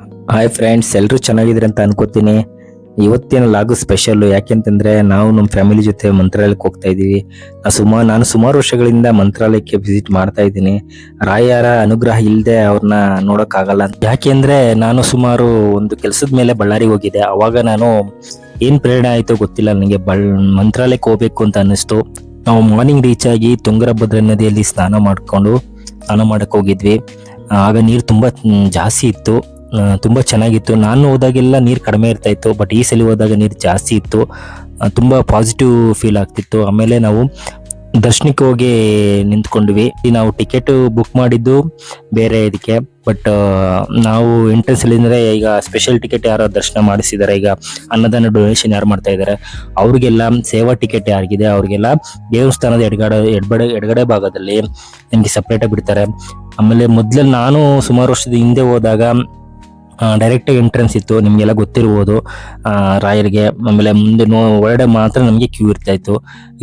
Hi friends ಎಲ್ಲರೂ ಚೆನ್ನಾಗಿದ್ದೀರಿ ಅಂತ ಅನ್ಕೋತೀನಿ. ಇವತ್ತಿನ ಲಾಗು ಸ್ಪೆಷಲ್ ಯಾಕೆಂತಂದ್ರೆ ನಾವು ನಮ್ಮ ಫ್ಯಾಮಿಲಿ ಜೊತೆ ಮಂತ್ರಾಲಯಕ್ಕೆ ಹೋಗ್ತಾ ಇದೀವಿ ನಾ ಸುಮಾರು ನಾನು ಸುಮಾರು ವರ್ಷಗಳಿಂದ ಮಂತ್ರಾಲಯಕ್ಕೆ ವಿಸಿಟ್ ಮಾಡ್ತಾ ಇದ್ದೀನಿ. ರಾಯರ ಅನುಗ್ರಹ ಇಲ್ಲದೆ ಅವ್ರನ್ನ ನೋಡೋಕ್ಕಾಗಲ್ಲ ಯಾಕೆಂದ್ರೆ ನಾನು ಸುಮಾರು ಒಂದು ಕೆಲಸದ ಮೇಲೆ ಬಳ್ಳಾರಿಗೆ ಹೋಗಿದ್ದೆ. ಅವಾಗ ನಾನು ಏನ್ ಪ್ರೇರಣೆ ಆಯ್ತೋ ಗೊತ್ತಿಲ್ಲ ನನಗೆ. ಬಳ್, ಮಂತ್ರಾಲಯಕ್ಕೆ ಹೋಗ್ಬೇಕು ಅಂತ ಅನ್ನಿಸ್ತು. ನಾವು ಮಾರ್ನಿಂಗ್ ರೀಚ್ ಆಗಿ ತುಂಗರಭದ್ರಾ ನದಿಯಲ್ಲಿ ಸ್ನಾನ ಮಾಡ್ಕೊಂಡು, ಸ್ನಾನ ಮಾಡಕ್ ಹೋಗಿದ್ವಿ. ಆಗ ನೀರು ತುಂಬಾ ಜಾಸ್ತಿ ಇತ್ತು. ತುಂಬಾ ಚೆನ್ನಾಗಿತ್ತು. ನಾನು ಹೋದಾಗೆಲ್ಲ ನೀರು ಕಡಿಮೆ ಇರ್ತಾ ಇತ್ತು ಬಟ್ ಈ ಸಲ ಹೋದಾಗ ನೀರು ಜಾಸ್ತಿ ಇತ್ತು. ತುಂಬ ಪಾಸಿಟಿವ್ ಫೀಲ್ ಆಗ್ತಿತ್ತು. ಆಮೇಲೆ ನಾವು ದರ್ಶನಕ್ಕೆ ಹೋಗಿ ನಿಂತ್ಕೊಂಡ್ವಿ. ನಾವು ಟಿಕೆಟ್ ಬುಕ್ ಮಾಡಿದ್ದು ಬೇರೆ ಇದಕ್ಕೆ ಬಟ್ ನಾವು ಎಂಟ್ರೆನ್ಸ್ ಅಂದ್ರೆ ಈಗ ಸ್ಪೆಷಲ್ ಟಿಕೆಟ್ ಯಾರೋ ದರ್ಶನ ಮಾಡಿಸಿದ್ದಾರೆ ಈಗ ಅನ್ನದಾನ ಡೊನೇಷನ್ ಯಾರು ಮಾಡ್ತಾ ಇದ್ದಾರೆ ಅವ್ರಿಗೆಲ್ಲ ಸೇವಾ ಟಿಕೆಟ್ ಯಾರಿಗಿದೆ, ಅವ್ರಿಗೆಲ್ಲ ದೇವಸ್ಥಾನದ ಎಡಗಡೆ ಎಡಗಡೆ ಎಡಗಡೆ ಭಾಗದಲ್ಲಿ ನಿಮಗೆ ಸಪ್ರೇಟಾಗಿ ಬಿಡ್ತಾರೆ. ಆಮೇಲೆ ಮೊದ್ಲಲ್ಲಿ ನಾನು ಸುಮಾರು ವರ್ಷದ ಹಿಂದೆ ಹೋದಾಗ ಡೈರೆಕ್ಟ್ ಎಂಟ್ರೆನ್ಸ್ ಇತ್ತು, ನಿಮಗೆಲ್ಲ ಗೊತ್ತಿರ್ಬೋದು. ರಾಯರಿಗೆ, ಆಮೇಲೆ ಮುಂದೆ ನೋ ಒಳಗಡೆ ಮಾತ್ರ ನಮಗೆ ಕ್ಯೂ ಇರ್ತಾ ಇತ್ತು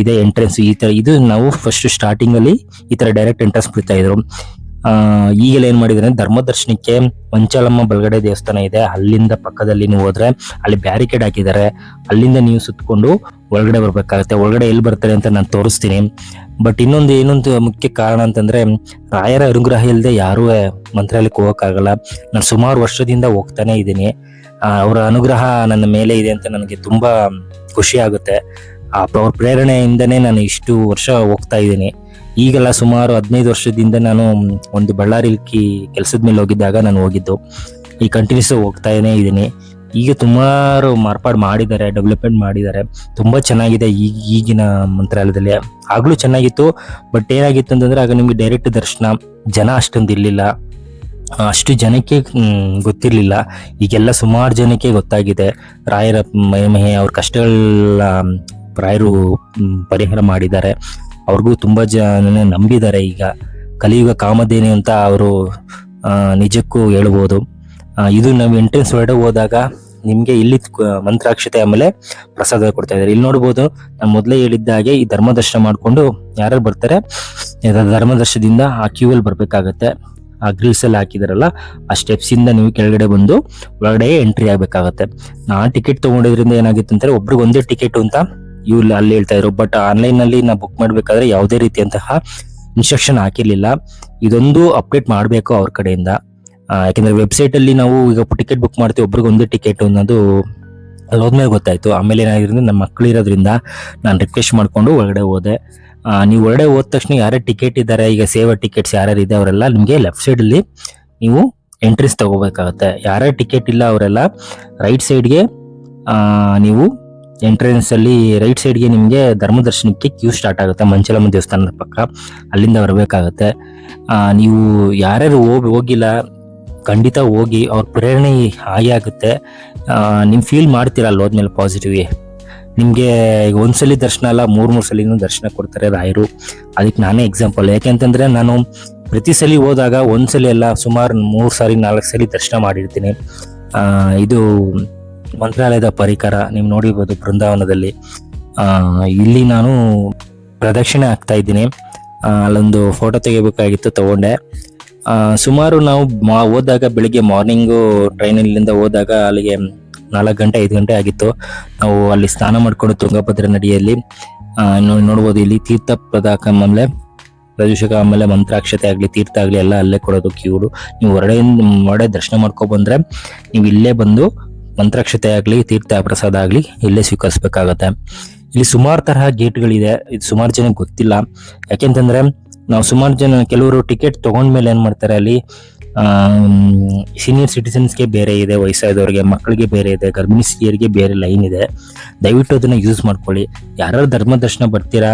ಇದೇ ಎಂಟ್ರೆನ್ಸ್ ಈ ತರ, ಇದು ನಾವು ಫಸ್ಟ್ ಸ್ಟಾರ್ಟಿಂಗ್ ಅಲ್ಲಿ ಈ ತರ ಡೈರೆಕ್ಟ್ ಎಂಟ್ರೆನ್ಸ್ ಬಿಡ್ತಾ ಇದ್ರು. ಆ ಈಗೆಲ್ಲ ಏನ್ ಮಾಡಿದ್ರೆ ಧರ್ಮದರ್ಶನಕ್ಕೆ ಪಂಚಾಲಮ್ಮ ಬಲಗಡೆ ದೇವಸ್ಥಾನ ಇದೆ. ಅಲ್ಲಿಂದ ಪಕ್ಕದಲ್ಲಿ ನೀವು ಹೋದ್ರೆ ಅಲ್ಲಿ ಬ್ಯಾರಿಕೇಡ್ ಹಾಕಿದ್ದಾರೆ. ಅಲ್ಲಿಂದ ನೀವು ಸುತ್ತಕೊಂಡು ಒಳಗಡೆ ಬರ್ಬೇಕಾಗತ್ತೆ. ಒಳಗಡೆ ಎಲ್ಲಿ ಬರ್ತಾರೆ ಅಂತ ನಾನು ತೋರಿಸ್ತೀನಿ. ಬಟ್ ಇನ್ನೊಂದು ಏನೊಂದು ಮುಖ್ಯ ಕಾರಣ ಅಂತಂದ್ರೆ ರಾಯರ ಅನುಗ್ರಹ ಇಲ್ಲದೆ ಯಾರೂ ಮಂತ್ರಾಲಯಕ್ಕೆ ಹೋಗೋಕ್ಕಾಗಲ್ಲ. ನಾನು ಸುಮಾರು ವರ್ಷದಿಂದ ಹೋಗ್ತಾನೆ ಇದ್ದೀನಿ. ಅವರ ಅನುಗ್ರಹ ನನ್ನ ಮೇಲೆ ಇದೆ ಅಂತ ನನಗೆ ತುಂಬಾ ಖುಷಿ ಆಗುತ್ತೆ. ಅವ್ರ ಪ್ರೇರಣೆಯಿಂದನೇ ನಾನು ಇಷ್ಟು ವರ್ಷ ಹೋಗ್ತಾ ಇದ್ದೀನಿ. ಈಗೆಲ್ಲ ಸುಮಾರು ಹದಿನೈದು ವರ್ಷದಿಂದ ನಾನು ಒಂದು ಬಳ್ಳಾರಿ ಕೆಲಸದ ಮೇಲೆ ಹೋಗಿದ್ದಾಗ ನಾನು ಹೋಗಿದ್ದು. ಈ ಕಂಟಿನ್ಯೂಸ್ ಹೋಗ್ತಾನೇ ಇದ್ದೀನಿ. ಈಗ ಸುಮಾರು ಮಾರ್ಪಾಡು ಮಾಡಿದ್ದಾರೆ ಡೆವಲಪ್ಮೆಂಟ್ ಮಾಡಿದ್ದಾರೆ. ತುಂಬ ಚೆನ್ನಾಗಿದೆ ಈಗ ಈಗಿನ ಮಂತ್ರಾಲಯದಲ್ಲಿ. ಆಗಲೂ ಚೆನ್ನಾಗಿತ್ತು ಬಟ್ ಏನಾಗಿತ್ತು ಅಂತಂದ್ರೆ ಆಗ ನಿಮಗೆ ಡೈರೆಕ್ಟ್ ದರ್ಶನ, ಜನ ಅಷ್ಟೊಂದು ಇರಲಿಲ್ಲ. ಅಷ್ಟು ಜನಕ್ಕೆ ಗೊತ್ತಿರಲಿಲ್ಲ. ಈಗೆಲ್ಲ ಸುಮಾರು ಜನಕ್ಕೆ ಗೊತ್ತಾಗಿದೆ. ರಾಯರ ಮಹಿಮೆ, ಅವ್ರ ಕಷ್ಟಗಳ ರಾಯರು ಪರಿಹಾರ ಮಾಡಿದ್ದಾರೆ. ಅವ್ರಿಗೂ ತುಂಬ ಜನ ನಂಬಿದ್ದಾರೆ ಈಗ. ಕಲಿಯುಗ ಕಾಮಧೇನು ಅಂತ ಅವರು ನಿಜಕ್ಕೂ ಹೇಳ್ಬೋದು. ಇದು ನಾವು ಎಂಟ್ರೆನ್ಸ್ ಒಳಗಡೆ ಹೋದಾಗ ನಿಮಗೆ ಇಲ್ಲಿ ಮಂತ್ರಾಕ್ಷತೆ ಆಮೇಲೆ ಪ್ರಸಾದ ಕೊಡ್ತಾ ಇದ್ದಾರೆ. ಇಲ್ಲಿ ನೋಡ್ಬೋದು, ನಾನು ಮೊದಲೇ ಹೇಳಿದ್ದ ಹಾಗೆ ಈ ಧರ್ಮದರ್ಶನ ಮಾಡಿಕೊಂಡು ಮಾಡ್ಕೊಂಡು ಯಾರು ಬರ್ತಾರೆ ಇದು ಧರ್ಮ ದರ್ಶನದಿಂದ ಆ ಕ್ಯೂ ಅಲ್ಲಿ ಬರಬೇಕಾಗತ್ತೆ. ಆ ಗ್ರಿಲ್ಸ್ ಎಲ್ಲ ಹಾಕಿದಾರಲ್ಲ, ಆ ಸ್ಟೆಪ್ಸ್ ಇಂದ ನೀವು ಕೆಳಗಡೆ ಬಂದು ಒಳಗಡೆ ಎಂಟ್ರಿ ಆಗ್ಬೇಕಾಗತ್ತೆ. ನಾ ಟಿಕೆಟ್ ತಗೊಂಡಿದ್ರಿಂದ ಏನಾಗಿತ್ತು ಅಂತಂದ್ರೆ ಒಬ್ರಿಗೆ ಒಂದೇ ಟಿಕೆಟ್ ಅಂತ ಇವ್ ಅಲ್ಲಿ ಹೇಳ್ತಾ ಇದ್ರು. ಬಟ್ ಆನ್ಲೈನ್ನಲ್ಲಿ ನಾ ಬುಕ್ ಮಾಡ್ಬೇಕಾದ್ರೆ ಯಾವುದೇ ರೀತಿಯಂತಹ ಇನ್ಸ್ಟ್ರಕ್ಷನ್ ಹಾಕಿರ್ಲಿಲ್ಲ. ಇದೊಂದು ಅಪ್ಡೇಟ್ ಮಾಡಬೇಕು ಅವ್ರ ಕಡೆಯಿಂದ. ಯಾಕೆಂದ್ರೆ ವೆಬ್ಸೈಟ್ ಅಲ್ಲಿ ನಾವು ಈಗ ಟಿಕೆಟ್ ಬುಕ್ ಮಾಡ್ತೀವಿ, ಒಬ್ರಿಗೆ ಒಂದೇ ಟಿಕೆಟ್ ಅನ್ನೋದು ಅಲ್ಲಿ ಹೋದ್ಮೇಲೆ ಗೊತ್ತಾಯ್ತು. ಆಮೇಲೆ ಏನಾಗಿರೋದ್ರಿಂದ ನಮ್ಮ ಮಕ್ಳು ಇರೋದ್ರಿಂದ ನಾನು ರಿಕ್ವೆಸ್ಟ್ ಮಾಡಿಕೊಂಡು ಒಳಗಡೆ ಹೋದೆ. ನೀವು ಒಳಗಡೆ ಹೋದ ತಕ್ಷಣ ಯಾರೇ ಟಿಕೆಟ್ ಇದ್ದಾರೆ, ಈಗ ಸೇವಾ ಟಿಕೆಟ್ಸ್ ಯಾರ್ಯಾರು ಇದೆ ಅವರೆಲ್ಲ ನಿಮಗೆ ಲೆಫ್ಟ್ ಸೈಡ್ ಅಲ್ಲಿ ನೀವು ಎಂಟ್ರೀಸ್ ತಗೋಬೇಕಾಗತ್ತೆ. ಯಾರೇ ಟಿಕೆಟ್ ಇಲ್ಲ ಅವರೆಲ್ಲ ರೈಟ್ ಸೈಡ್ಗೆ ನೀವು ಎಂಟ್ರೆನ್ಸ್ ಅಲ್ಲಿ ರೈಟ್ ಸೈಡ್ಗೆ ನಿಮಗೆ ಧರ್ಮದರ್ಶನಕ್ಕೆ ಕ್ಯೂ ಸ್ಟಾರ್ಟ್ ಆಗುತ್ತೆ, ಮಂಚಲಮ್ಮ ದೇವಸ್ಥಾನದ ಪಕ್ಕ. ಅಲ್ಲಿಂದ ಬರಬೇಕಾಗತ್ತೆ. ನೀವು ಯಾರ್ಯಾರು ಹೋಗಿ, ಹೋಗಿಲ್ಲ, ಖಂಡಿತ ಹೋಗಿ ಅವ್ರ ಪ್ರೇರಣೆ ಹಾಗೆ ಆಗುತ್ತೆ. ನೀವು ಫೀಲ್ ಮಾಡ್ತೀರ ಅಲ್ಲಿ ಹೋದ್ಮೇಲೆ ಪಾಸಿಟಿವ್ ನಿಮಗೆ ಈಗ ಒಂದ್ಸಲಿ ದರ್ಶನ ಅಲ್ಲ, ಮೂರು ಮೂರು ಸಲಿನೂ ದರ್ಶನ ಕೊಡ್ತಾರೆ ರಾಯರು. ಅದಕ್ಕೆ ನಾನೇ ಎಕ್ಸಾಂಪಲ್ ಯಾಕೆಂತಂದ್ರೆ ನಾನು ಪ್ರತಿ ಸಲ ಹೋದಾಗ ಒಂದ್ಸಲಿ ಅಲ್ಲ, ಸುಮಾರು ಮೂರು ಸಾರಿ, ನಾಲ್ಕು ಸಲ ದರ್ಶನ ಮಾಡಿರ್ತೀನಿ. ಇದು ಮಂತ್ರಾಲಯದ ಪರಿಕರ ನೀವು ನೋಡಿರ್ಬೋದು ಬೃಂದಾವನದಲ್ಲಿ. ಇಲ್ಲಿ ನಾನು ಪ್ರದಕ್ಷಿಣೆ ಆಗ್ತಾ ಇದ್ದೀನಿ. ಅಲ್ಲೊಂದು ಫೋಟೋ ತೆಗಿಬೇಕಾಗಿತ್ತು ತಗೊಂಡೆ. ಸುಮಾರು ನಾವು ಮಾ- ಹೋದಾಗ ಬೆಳಿಗ್ಗೆ ಮಾರ್ನಿಂಗು ಟ್ರೈನಲ್ಲಿಂದ ಹೋದಾಗ ಅಲ್ಲಿಗೆ ನಾಲ್ಕು ಗಂಟೆ, ಐದು ಗಂಟೆ ಆಗಿತ್ತು. ನಾವು ಅಲ್ಲಿ ಸ್ನಾನ ಮಾಡ್ಕೊಂಡು ತುಂಗಭದ್ರಾ ನದಿಯಲ್ಲಿ ನೋಡ್ಬೋದು ಇಲ್ಲಿ ತೀರ್ಥ ಪ್ರದಾಕ ಆಮೇಲೆ ಪ್ರದೂಷಕ ಆಮೇಲೆ ಮಂತ್ರಾಕ್ಷತೆ ಆಗಲಿ, ತೀರ್ಥ ಆಗಲಿ ಎಲ್ಲ ಅಲ್ಲೇ ಕೊಡೋದು ಕ್ಯೂರು. ನೀವು ಹೊರಡೆಯಿಂದ, ಹೊರಡೆ ದರ್ಶನ ಮಾಡ್ಕೊ ಬಂದ್ರೆ, ನೀವು ಇಲ್ಲೇ ಬಂದು ಮಂತ್ರಾಕ್ಷತೆ ಆಗಲಿ ತೀರ್ಥ ಪ್ರಸಾದ ಆಗಲಿ ಇಲ್ಲೇ ಸ್ವೀಕರಿಸಬೇಕಾಗತ್ತೆ. ಇಲ್ಲಿ ಸುಮಾರು ತರಹ ಗೇಟ್ಗಳಿದೆ. ಇದು ಸುಮಾರು ಜನಕ್ಕೆ ಗೊತ್ತಿಲ್ಲ. ಯಾಕೆಂತಂದ್ರೆ ನಾವು ಸುಮಾರು ಜನ ಕೆಲವರು ಟಿಕೆಟ್ ತಗೊಂಡ್ಮೇಲೆ ಏನ್ ಮಾಡ್ತಾರೆ ಅಲ್ಲಿ ಸೀನಿಯರ್ ಸಿಟಿಸನ್ಸ್ಗೆ ಬೇರೆ ಇದೆ, ವಯಸ್ಸಾದವ್ರಿಗೆ ಮಕ್ಕಳಿಗೆ ಬೇರೆ ಇದೆ, ಗರ್ಭಿಣಿ ಸ್ತ್ರೀಯರಿಗೆ ಬೇರೆ ಲೈನ್ ಇದೆ. ದಯವಿಟ್ಟು ಅದನ್ನ ಯೂಸ್ ಮಾಡ್ಕೊಳ್ಳಿ. ಯಾರು ಧರ್ಮ ದರ್ಶನ ಬರ್ತೀರಾ,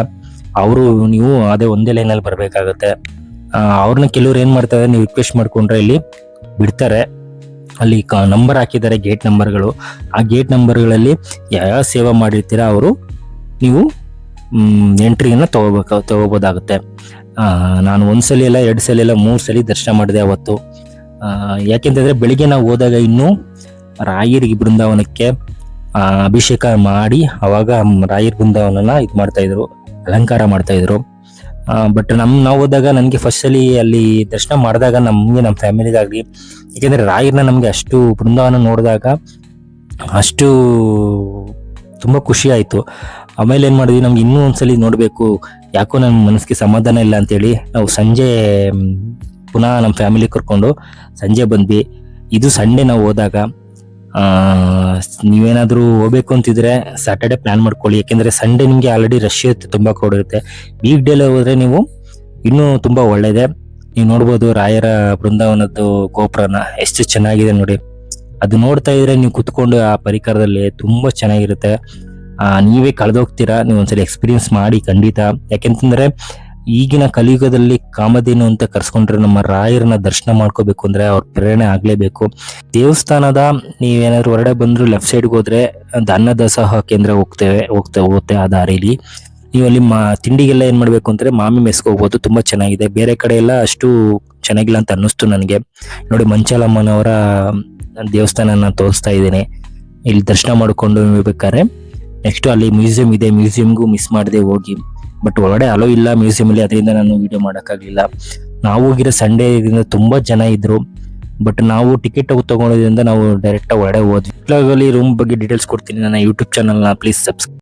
ಅವರು ನೀವು ಅದೇ ಒಂದೇ ಲೈನಲ್ಲಿ ಬರಬೇಕಾಗತ್ತೆ. ಅವ್ರನ್ನ ಕೆಲವ್ರು ಏನು ಮಾಡ್ತಾರೆ, ನೀವು ರಿಕ್ವೆಸ್ಟ್ ಮಾಡ್ಕೊಂಡ್ರೆ ಇಲ್ಲಿ ಬಿಡ್ತಾರೆ. ಅಲ್ಲಿ ನಂಬರ್ ಹಾಕಿದ್ದಾರೆ ಗೇಟ್ ನಂಬರ್ಗಳು ಆ ಗೇಟ್ ನಂಬರ್ಗಳಲ್ಲಿ ಯಾವ ಸೇವಾ ಮಾಡಿರ್ತೀರಾ ಅವರು ನೀವು ಎಂಟ್ರಿಯನ್ನು ತಗೋಬೇಕು, ತಗೋಬೋದಾಗುತ್ತೆ. ನಾನು ನಾನು ಸಲ ಎಲ್ಲ ಎರಡು ಸಲ ಎಲ್ಲ ಮೂರು ಸಲ ದರ್ಶನ ಮಾಡಿದೆ ಅವತ್ತು. ಯಾಕೆಂತಂದರೆ ಬೆಳಿಗ್ಗೆ ನಾವು ಹೋದಾಗ ಇನ್ನೂ ರಾಯರಿಗೆ ಬೃಂದಾವನಕ್ಕೆ ಅಭಿಷೇಕ ಮಾಡಿ ಅವಾಗ ರಾಯರ್ ಬೃಂದಾವನನ ಇದು ಮಾಡ್ತಾ ಇದ್ರು, ಅಲಂಕಾರ ಮಾಡ್ತಾ ಇದ್ರು. ಬಟ್ ನಮ್ಮ ನಾವು ಹೋದಾಗ ನನಗೆ ಫಸ್ಟ್ ಸಲಿ ಅಲ್ಲಿ ದರ್ಶನ ಮಾಡಿದಾಗ ನಮಗೆ ನಮ್ಮ ಫ್ಯಾಮಿಲಿಗಾಗ್ಲಿ ಯಾಕೆಂದರೆ ರಾಯರ್ನ ನಮಗೆ ಅಷ್ಟು ಬೃಂದಾವನ ನೋಡಿದಾಗ ಅಷ್ಟು ತುಂಬ ಖುಷಿ ಆಯಿತು. ಆಮೇಲೆ ಏನು ಮಾಡಿದ್ವಿ, ನಮ್ಗೆ ಇನ್ನೂ ಒಂದ್ಸಲಿ ನೋಡಬೇಕು, ಯಾಕೋ ನನ್ನ ಮನಸ್ಸಿಗೆ ಸಮಾಧಾನ ಇಲ್ಲ ಅಂತೇಳಿ ನಾವು ಸಂಜೆ ಪುನಃ ನಮ್ಮ ಫ್ಯಾಮಿಲಿ ಕರ್ಕೊಂಡು ಸಂಜೆ ಬಂದ್ವಿ. ಇದು ಸಂಡೇ ನಾವು ಹೋದಾಗ ನೀವೇನಾದರೂ ಹೋಗ್ಬೇಕು ಅಂತಿದ್ರೆ ಸ್ಯಾಟರ್ಡೆ ಪ್ಲಾನ್ ಮಾಡ್ಕೊಳ್ಳಿ. ಯಾಕೆಂದ್ರೆ ಸಂಡೇ ನಿಮಗೆ ಆಲ್ರೆಡಿ ರಶ್ ಇರುತ್ತೆ, ತುಂಬಾ ಕ್ರೌಡ್ ಇರುತ್ತೆ. ವೀಕ್ ಡೇಲಿ ಹೋದರೆ ನೀವು ಇನ್ನೂ ತುಂಬಾ ಒಳ್ಳೇದೆ. ನೀವು ನೋಡ್ಬೋದು ರಾಯರ ಬೃಂದಾವನದ್ದು ಗೋಪುರನ ಎಷ್ಟು ಚೆನ್ನಾಗಿದೆ ನೋಡಿ. ಅದು ನೋಡ್ತಾ ಇದ್ರೆ ನೀವು ಕುತ್ಕೊಂಡು ಆ ಪರಿಕರದಲ್ಲಿ ತುಂಬಾ ಚೆನ್ನಾಗಿರುತ್ತೆ. ನೀವೇ ಕಳೆದೋಗ್ತೀರಾ? ನೀವು ಒಂದ್ಸಲಿ ಎಕ್ಸ್ಪೀರಿಯನ್ಸ್ ಮಾಡಿ ಖಂಡಿತ. ಯಾಕೆಂತಂದ್ರೆ ಈಗಿನ ಕಲಿಯುಗದಲ್ಲಿ ಕಾಮಧೇನು ಅಂತ ಕರ್ಸ್ಕೊಂಡ್ರೆ ನಮ್ಮ ರಾಯರನ್ನ ದರ್ಶನ ಮಾಡ್ಕೋಬೇಕು ಅಂದ್ರೆ ಅವ್ರ ಪ್ರೇರಣೆ ಆಗ್ಲೇಬೇಕು. ದೇವಸ್ಥಾನದ ನೀವೇನಾದ್ರು ಹೊರಗಡೆ ಬಂದ್ರು ಲೆಫ್ಟ್ ಸೈಡ್ಗೆ ಹೋದ್ರೆ ಒಂದು ಅನ್ನದಾಸೋಹ ಕೇಂದ್ರ ಹೋಗ್ತೇವೆ, ಹೋಗ್ತಾ, ಹೋಗುತ್ತೆ ಆ ದಾರಿಲಿ. ನೀವು ಅಲ್ಲಿ ಮಾ, ತಿಂಡಿಗೆಲ್ಲ ಏನು ಮಾಡಬೇಕು ಅಂದ್ರೆ ಮಾಮಿ ಮೆಸ್ಗೆ ಹೋಗ್ಬೋದು ತುಂಬಾ ಚೆನ್ನಾಗಿದೆ. ಬೇರೆ ಕಡೆ ಎಲ್ಲ ಅಷ್ಟು ಚೆನ್ನಾಗಿಲ್ಲ ಅಂತ ಅನ್ನಿಸ್ತು ನನಗೆ. ನೋಡಿ, ಮಂಚಾಲಮ್ಮನವರ ದೇವಸ್ಥಾನನ ತೋರಿಸ್ತಾ ಇದ್ದೀನಿ. ಇಲ್ಲಿ ದರ್ಶನ ಮಾಡಿಕೊಂಡು ಬೇಕಾದ್ರೆ ನೆಕ್ಸ್ಟ್ ಅಲ್ಲಿ ಮ್ಯೂಸಿಯಂ ಇದೆ. ಮ್ಯೂಸಿಯಂಗೂ ಮಿಸ್ ಮಾಡಿದೆ ಹೋಗಿ. ಬಟ್ ಒಳಗಡೆ ಅಲೋ ಇಲ್ಲ ಮ್ಯೂಸಿಯಂ ಅಲ್ಲಿ, ಅದರಿಂದ ನಾನು ವೀಡಿಯೋ ಮಾಡೋಕ್ಕಾಗಲಿಲ್ಲ. ನಾವು ಹೋಗಿರೋ ಸಂಡೇ ಇದರಿಂದ ತುಂಬ ಜನ ಇದ್ದರು ಬಟ್ ನಾವು ಟಿಕೆಟ್ ತಗೊಂಡಿದ್ರಿಂದ ನಾವು ಡೈರೆಕ್ಟಾಗಿ ಒಳಗಡೆ ಹೋದ್ವಿ. ರೂಮ್ ಬಗ್ಗೆ ಡೀಟೇಲ್ಸ್ ಕೊಡ್ತೀನಿ. ನನ್ನ ಯೂಟ್ಯೂಬ್ ಚಾನಲ್ನ ಪ್ಲೀಸ್ ಸಬ್ಸ್ಕ್ರೈಬ್